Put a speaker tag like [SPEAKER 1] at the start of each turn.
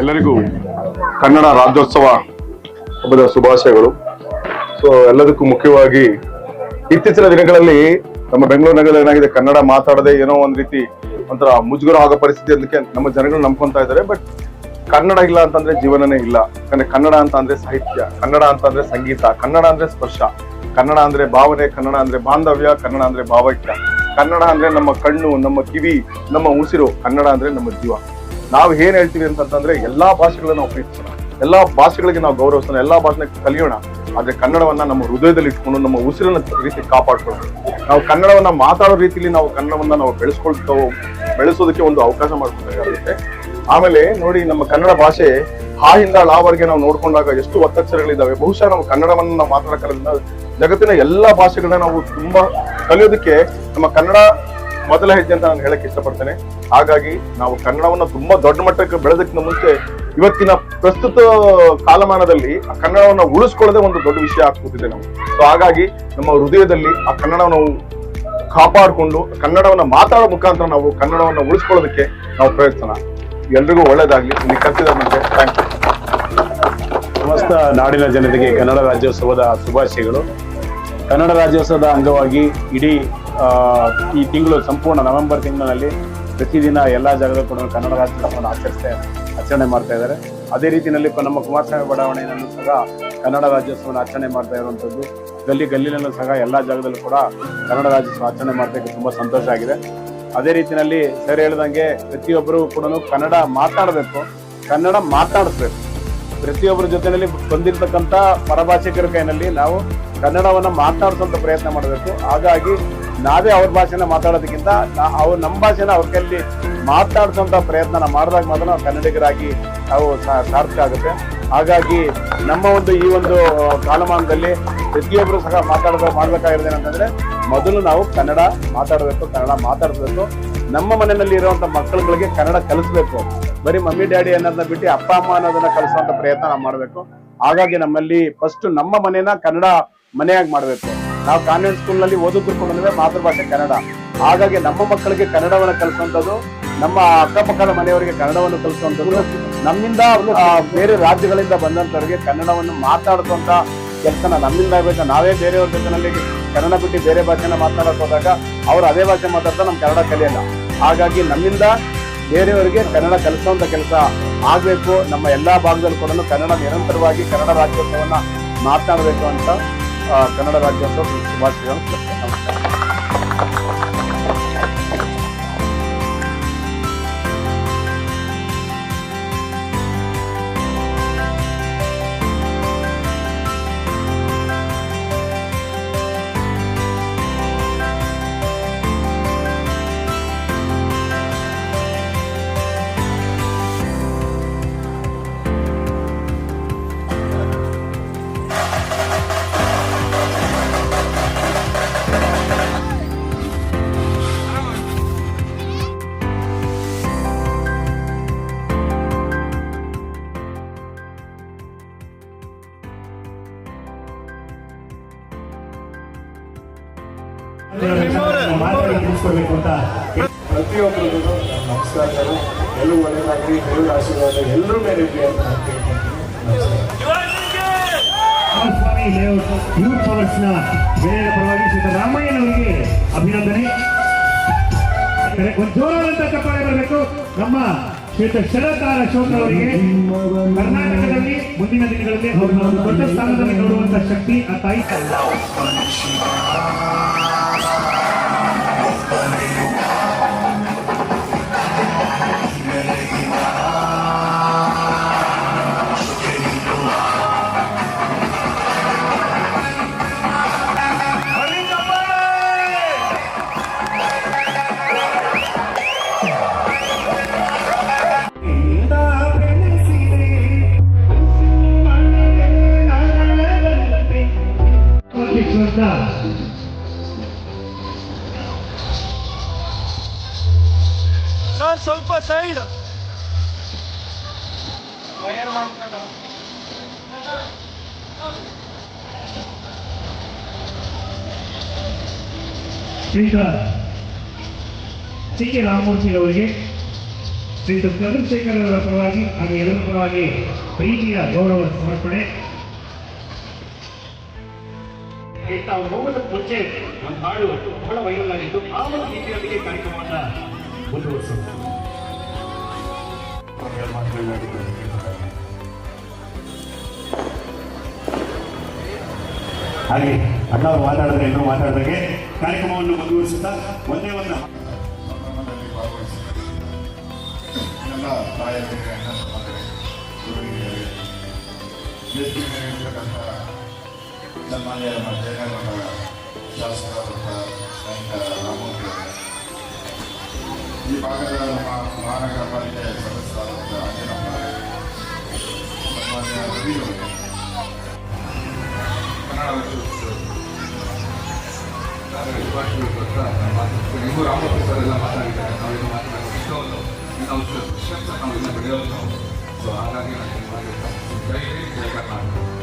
[SPEAKER 1] ಎಲ್ಲರಿಗೂ ಕನ್ನಡ ರಾಜ್ಯೋತ್ಸವ ಹಬ್ಬದ ಶುಭಾಶಯಗಳು. ಸೊ ಎಲ್ಲದಕ್ಕೂ ಮುಖ್ಯವಾಗಿ ಇತ್ತೀಚಿನ ದಿನಗಳಲ್ಲಿ ನಮ್ಮ ಬೆಂಗಳೂರು ನಗರದಲ್ಲಿ ಏನಾಗಿದೆ, ಕನ್ನಡ ಮಾತಾಡದೆ ಏನೋ ಒಂದ್ ರೀತಿ ಒಂಥರ ಮುಜುಗರ ಆಗೋ ಪರಿಸ್ಥಿತಿ ಅದಕ್ಕೆ ನಮ್ಮ ಜನಗಳು ನಂಬ್ಕೊಂತ ಇದ್ದಾರೆ. ಬಟ್ ಕನ್ನಡ ಇಲ್ಲ ಅಂತಂದ್ರೆ ಜೀವನನೇ ಇಲ್ಲ. ಯಾಕಂದ್ರೆ ಕನ್ನಡ ಅಂತ ಅಂದ್ರೆ ಸಾಹಿತ್ಯ, ಕನ್ನಡ ಅಂತ ಅಂದ್ರೆ ಸಂಗೀತ, ಕನ್ನಡ ಅಂದ್ರೆ ಸ್ಪರ್ಶ. ಕನ್ನಡ ಅಂದ್ರೆ ಭಾವನೆ, ಕನ್ನಡ ಅಂದ್ರೆ ಬಾಂಧವ್ಯ, ಕನ್ನಡ ಅಂದ್ರೆ ಭಾವೈಕ್ಯ. ಕನ್ನಡ ಅಂದ್ರೆ ನಮ್ಮ ಕಣ್ಣು, ನಮ್ಮ ಕಿವಿ, ನಮ್ಮ ಉಸಿರು, ಕನ್ನಡ ಅಂದ್ರೆ ನಮ್ಮ ಜೀವ. ನಾವು ಏನ್ ಹೇಳ್ತೀವಿ ಅಂತಂದ್ರೆ ಎಲ್ಲಾ ಭಾಷೆಗಳನ್ನ ನಾವು ಪ್ರೀತಿಸೋಣ ಎಲ್ಲಾ ಭಾಷೆಗಳಿಗೆ ನಾವು ಗೌರವಿಸೋಣ, ಎಲ್ಲಾ ಭಾಷೆ ಕಲಿಯೋಣ. ಆದ್ರೆ ಕನ್ನಡವನ್ನ ನಮ್ಮ ಹೃದಯದಲ್ಲಿ ಇಟ್ಕೊಂಡು, ನಮ್ಮ ಉಸಿರನ್ನ ರೀತಿ ಕಾಪಾಡ್ಕೊಳ್ಳೋಣ. ನಾವು ಕನ್ನಡವನ್ನ ಮಾತಾಡೋ ರೀತಿಲಿ ನಾವು ಕನ್ನಡವನ್ನ ನಾವು ಬೆಳೆಸ್ಕೊಳ್ತಾ, ಬೆಳೆಸೋದಕ್ಕೆ ಒಂದು ಅವಕಾಶ ಮಾಡ್ಕೊಬೇಕಾಗುತ್ತೆ. ಆಮೇಲೆ ನೋಡಿ ನಮ್ಮ ಕನ್ನಡ ಭಾಷೆ ಹಾಯಿಂದ ಲಾವರೆಗೆ ನಾವು ನೋಡ್ಕೊಂಡಾಗ ಎಷ್ಟು ಒತ್ತಕ್ಷರಗಳಿದ್ದಾವೆ. ಬಹುಶಃ ನಾವು ಕನ್ನಡವನ್ನ ನಾವು ಜಗತ್ತಿನ ಎಲ್ಲ ಭಾಷೆಗಳನ್ನ ನಾವು ತುಂಬಾ ಕಲಿಯೋದಕ್ಕೆ ನಮ್ಮ ಕನ್ನಡ ಮೊದಲ ಹೆಜ್ಜೆ ಅಂತ ನಾನು ಹೇಳಕ್ ಇಷ್ಟಪಡ್ತೇನೆ. ಹಾಗಾಗಿ ನಾವು ಕನ್ನಡವನ್ನ ತುಂಬಾ ದೊಡ್ಡ ಮಟ್ಟಕ್ಕೆ ಬೆಳೆದಕ್ಕಿಂತ ಮುಂಚೆ ಇವತ್ತಿನ ಪ್ರಸ್ತುತ ಕಾಲಮಾನದಲ್ಲಿ ಆ ಕನ್ನಡವನ್ನ ಉಳಿಸ್ಕೊಳ್ಳದೆ ಒಂದು ದೊಡ್ಡ ವಿಷಯ ಆಗ್ಬಿಟ್ಟಿದೆ ನಾವು ಸೊ ಹಾಗಾಗಿ ನಮ್ಮ ಹೃದಯದಲ್ಲಿ ಆ ಕನ್ನಡವನ್ನು ಕಾಪಾಡಿಕೊಂಡು ಕನ್ನಡವನ್ನ ಮಾತಾಡೋ ಮುಖಾಂತರ ನಾವು ಕನ್ನಡವನ್ನ ಉಳಿಸ್ಕೊಳ್ಳೋದಕ್ಕೆ ನಾವು ಪ್ರಯತ್ನ. ಎಲ್ರಿಗೂ ಒಳ್ಳೇದಾಗ್ಲಿ. ಇಲ್ಲಿ ಕಲ್ತಿದ ನಮಗೆ. ಥ್ಯಾಂಕ್ ಯು
[SPEAKER 2] ಸಮಸ್ತ ನಾಡಿನ ಜನತೆಗೆ ಕನ್ನಡ ರಾಜ್ಯೋತ್ಸವದ ಶುಭಾಶಯಗಳು. ಕನ್ನಡ ರಾಜ್ಯೋತ್ಸವದ ಅಂಗವಾಗಿ ಇಡೀ ಈ ತಿಂಗಳು ಸಂಪೂರ್ಣ ನವೆಂಬರ್ ತಿಂಗಳಲ್ಲಿ ಪ್ರತಿದಿನ ಎಲ್ಲ ಜಾಗದಲ್ಲೂ ಕೂಡ ಕನ್ನಡ ರಾಜ್ಯೋತ್ಸವವನ್ನು ಆಚರಿಸ್ತಾ, ಆಚರಣೆ ಮಾಡ್ತಾ ಇದ್ದಾರೆ. ಅದೇ ರೀತಿಯಲ್ಲಿ ನಮ್ಮ ಕುಮಾರಸ್ವಾಮಿ ಬಡಾವಣೆಯಲ್ಲೂ ಸಹ ಕನ್ನಡ ರಾಜ್ಯೋತ್ಸವವನ್ನು ಆಚರಣೆ ಮಾಡ್ತಾ ಇರುವಂಥದ್ದು. ಗಲ್ಲಿ ಗಲ್ಲಿನಲ್ಲೂ ಸಹ ಎಲ್ಲ ಜಾಗದಲ್ಲೂ ಕೂಡ ಕನ್ನಡ ರಾಜ್ಯೋತ್ಸವ ಆಚರಣೆ ಮಾಡ್ತಾ ತುಂಬ ಸಂತೋಷ ಆಗಿದೆ. ಅದೇ ರೀತಿಯಲ್ಲಿ ಸರ್ ಹೇಳ್ದಂಗೆ ಪ್ರತಿಯೊಬ್ಬರು ಕೂಡ ಕನ್ನಡ ಮಾತಾಡಬೇಕು, ಕನ್ನಡ ಮಾತಾಡಿಸ್ಬೇಕು. ಪ್ರತಿಯೊಬ್ಬರ ಜೊತೆಯಲ್ಲಿ ಬಂದಿರತಕ್ಕಂಥ ಪರಭಾಷಿಕರ ಕೈನಲ್ಲಿ ನಾವು ಕನ್ನಡವನ್ನ ಮಾತಾಡಿಸುವಂತ ಪ್ರಯತ್ನ ಮಾಡಬೇಕು. ಹಾಗಾಗಿ ನಾವೇ ಅವ್ರ ಭಾಷೆನ ಮಾತಾಡೋದಕ್ಕಿಂತ ಅವ್ರು ನಮ್ಮ ಭಾಷೆನ ಅವ್ರ ಕೈಯಲ್ಲಿ ಮಾತಾಡಿಸುವಂತ ಪ್ರಯತ್ನ ಮಾಡಿದಾಗ ಮಾತ್ರ ನಾವು ಕನ್ನಡಿಗರಾಗಿ ನಾವು ಸಾರ್ಥಕ ಆಗುತ್ತೆ. ಹಾಗಾಗಿ ನಮ್ಮ ಒಂದು ಈ ಒಂದು ಕಾಲಮಾನದಲ್ಲಿ ಪ್ರತಿಯೊಬ್ಬರು ಸಹ ಮಾತಾಡೋದು ಮಾಡ್ಬೇಕಾಗಿರೋದು ಏನಂತಂದ್ರೆ ಮೊದಲು ನಾವು ಕನ್ನಡ ಮಾತಾಡಬೇಕು, ಕನ್ನಡ ಮಾತಾಡಿಸ್ಬೇಕು ನಮ್ಮ ಮನೆಯಲ್ಲಿ ಇರುವಂತ ಮಕ್ಕಳುಗಳಿಗೆ ಕನ್ನಡ ಕಲಿಸ್ಬೇಕು. ಬರೀ ಮಮ್ಮಿ, ಡ್ಯಾಡಿ ಅನ್ನೋದನ್ನ ಬಿಟ್ಟು ಅಪ್ಪ, ಅಮ್ಮ ಅನ್ನೋದನ್ನ ಕಲಿಸುವಂತ ಪ್ರಯತ್ನ ನಾವು ಮಾಡಬೇಕು. ಹಾಗಾಗಿ ನಮ್ಮಲ್ಲಿ ಫಸ್ಟ್ ನಮ್ಮ ಮನೇನ ಕನ್ನಡ ಮನೆಯಾಗಿ ಮಾಡಬೇಕು ನಾವು ಕಾನ್ವೆಂಟ್ ಸ್ಕೂಲ್ನಲ್ಲಿ ಬಂದ್ರೆ ಮಾತೃಭಾಷೆ ಕನ್ನಡ. ಹಾಗಾಗಿ ನಮ್ಮ ಮಕ್ಕಳಿಗೆ ಕನ್ನಡವನ್ನು ಕಲಿಸುವಂತದ್ದು ನಮ್ಮ ಅಕ್ಕಪಕ್ಕದ ಮನೆಯವರಿಗೆ ಕನ್ನಡವನ್ನು ಕಲಿಸುವಂತದ್ದು ನಮ್ಮಿಂದ ಬೇರೆ ರಾಜ್ಯಗಳಿಂದ ಬಂದಂತವರಿಗೆ ಕನ್ನಡವನ್ನು ಮಾತಾಡುವಂತ ಕೆಲಸನ ನಮ್ಮಿಂದ ಆಗಬೇಕು. ನಾವೇ ಬೇರೆಯವ್ರ ಜೊತೆನಲ್ಲಿ ಕನ್ನಡ ಬಿಟ್ಟು ಬೇರೆ ಭಾಷೆನ ಮಾತಾಡಕ್ ಹೋದಾಗ ಅವ್ರು ಅದೇ ಭಾಷೆ ಮಾತಾಡ್ತಾ ನಮ್ಮ ಕನ್ನಡ ಕಲಿಯಲ್ಲ. ಹಾಗಾಗಿ ನಮ್ಮಿಂದ ಬೇರೆಯವರಿಗೆ ಕನ್ನಡ ಕಲಿಸುವಂತ ಕೆಲಸ ಆಗಬೇಕು. ನಮ್ಮ ಎಲ್ಲಾ ಭಾಗದಲ್ಲೂ ಕೂಡ ಕನ್ನಡ ನಿರಂತರವಾಗಿ ಕನ್ನಡ ರಾಜ್ಯೋತ್ಸವನ್ನ ಮಾತನಾಡಬೇಕು ಅಂತ ಕನ್ನಡ ರಾಜ್ಯೋತ್ಸವ ಶುಭಾಶಯಗಳನ್ನು ತಿಳಿಸ್ತೇನೆ. ನಮಸ್ಕಾರ
[SPEAKER 3] ನಮಸ್ಕಾರಗಳು ಎಲ್ಲರೂ ಒಳ್ಳೆಯದಾಗಲಿ ಎಲ್ಲರ ಮೇಲೆ ಅಂತ ನಾನು ಕೇಳ್ಕೊಳ್ತೀನಿ
[SPEAKER 4] ಸ್ವಾಮಿ ಲೇಔಟ್ ಯೂತ್ ಪವರ್ಸ್ನ ಬೇರೆ ಪರವಾಗಿ ರಾಮಯ್ಯನವರಿಗೆ ಅಭಿನಂದನೆ ಜೋರಾದಂತ ಚಪ್ಪಾಳೆ ಬರಬೇಕು ನಮ್ಮ ಶ್ರೀಯುತ ಶರತಾರ ಅಶೋಕ್ ಅವರಿಗೆ ಕರ್ನಾಟಕದಲ್ಲಿ ಮುಂದಿನ ದಿನಗಳಲ್ಲಿ ಅವ್ರನ್ನ ದೊಡ್ಡ ಸ್ಥಾನದಲ್ಲಿ ನೋಡುವಂತ ಶಕ್ತಿ ಆ ತಾಯಿ
[SPEAKER 3] ಸ್ವಲ್ಪ ಸೈಡ್.
[SPEAKER 4] ಈಗ ಸಿ ಕೆ ರಾಮಮೂರ್ತಿ ಅವರಿಗೆ ಶ್ರೀ ಚಂದ್ರಶೇಖರ್ ಅವರ ಪರವಾಗಿ ಹಾಗೆ ಎಲ್ಲರ ಪರವಾಗಿ ಪ್ರೀತಿಯ ಗೌರವ ಸಮರ್ಪಣೆ. ತಾವು ಹೋಗೋದಕ್ಕೆ ಮುಂಚೆ ಒಂದು ಹಾಡು ಬಹಳ ವೈರಲ್ ಆಗಿತ್ತು ಆ ಒಂದು ರೀತಿಯೊಂದಿಗೆ ಕಾರ್ಯಕ್ರಮವನ್ನು ಮುಂದುವರಿಸೋದು ಹಾಗೆ ಅಣ್ಣ ಅವರು ಮಾತಾಡಿದ್ರೆ, ಇನ್ನೂ ಮಾತಾಡಿದಾಗೆ ಕಾರ್ಯಕ್ರಮವನ್ನು ಮುಂದುವರಿಸುತ್ತಾ ಒಂದೇ ಒಂದು
[SPEAKER 5] ತಾಯಂದಿರಿಗೆ ಅಣ್ಣ ಸನ್ಮಾನ್ಯ ನಮ್ಮ ಜಯನಗರ ಶಾಸಕರಾದಂಥ ಅವರೇ ಈ ಭಾಗದ ನಮ್ಮ ಮಹಾನಗರ ಪಾಲಿಕೆ ಸದಸ್ಯರಾದಂಥ ಅಂಜನಮ್ಮ ಅವರೇ, ಸನ್ಮಾನ್ಯ ರವಿ ಅವರೇ ಕನ್ನಡ ರಾಜ್ಯೋತ್ಸವ ನಾನು ವಿಶ್ವಾಸಗಳು ಗೊತ್ತ ನೀವು ರಾಮಮೂರ್ತಿ ಸರ್ ಎಲ್ಲ ಮಾತಾಡಿದ್ದಾರೆ ನಾವೇನು ಮಾತಾಡೋದು ಇಷ್ಟೊಂದು ನಾವು ಶಕ್ತಿ ನಾವು ಇನ್ನು ಬೆಳೆಯೋದು ನಾವು ಸೊ ಹಾಗಾಗಿ ನಾನು ಮಾಡಿದ್ದೆ